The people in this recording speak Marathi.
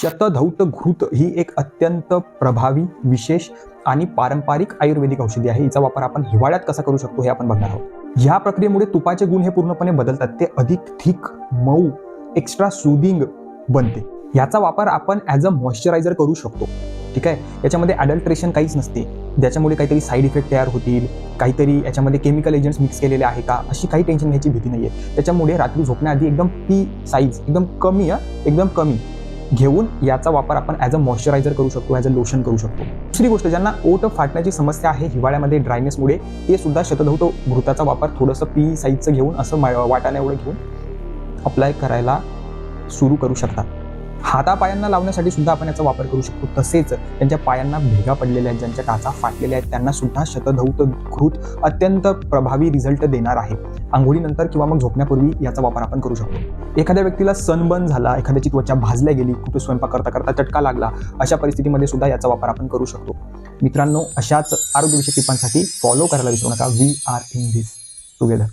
शतधौत घृत ही एक अत्यंत प्रभावी विशेष आणि पारंपरिक आयुर्वेदिक औषधी आहे. हिचा वापर आपण हिवाळ्यात कसा करू शकतो हे आपण बघणार आहोत. ह्या प्रक्रियेमुळे तुपाचे गुण हे पूर्णपणे बदलतात. ते अधिक थिक मऊ एक्स्ट्रा सुदिंग बनते. याचा वापर आपण ॲज अ मॉइश्चरायझर करू शकतो. ठीक आहे? याच्यामध्ये ॲडल्ट्रेशन काहीच नसते. ज्याच्यामुळे काहीतरी साईड इफेक्ट तयार होतील काहीतरी याच्यामध्ये केमिकल एजंट्स मिक्स केलेले आहे का अशी काही टेन्शन घ्यायची भीती नाही आहे त्याच्यामुळे रात्री झोपण्याआधी एकदम पी साईज एकदम कमी आहे एकदम कमी. घेऊन याचा वापर आपण ॲज अ मॉइश्चरायझर करू शकतो ॲज अ लोशन करू शकतो. दुसरी गोष्ट ज्यांना ओट फाटण्याची समस्या आहे हिवाळ्यामध्ये ड्रायनेसमुळे ते सुद्धा शतधौत घृताचा वापर थोडंसं पी साईजचं घेऊन असं मा- वाटाण्या एवढं घेऊन अप्लाय करायला सुरू करू शकतात. हातापायांना लावण्यासाठी सुद्धा आपण याचा वापर करू शकतो. तसेच त्यांच्या पायांना भेगा पडलेल्या आहेत ज्यांच्या टाचा फाटलेल्या आहेत त्यांना सुद्धा शतधौत घृत अत्यंत प्रभावी रिझल्ट देणार आहे. आंघोळीनंतर किंवा मग झोपण्यापूर्वी याचा वापर आपण करू शकतो. एखाद्या व्यक्तीला सनबर्न झाला एखाद्याची त्वचा भाजल्या गेली कुठे स्वयंपाक करता करता चटका लागला अशा परिस्थितीमध्ये सुद्धा याचा वापर आपण करू शकतो. मित्रांनो अशाच आरोग्यविषयक टिपांसाठी फॉलो करायला विसरू नका. We are in this together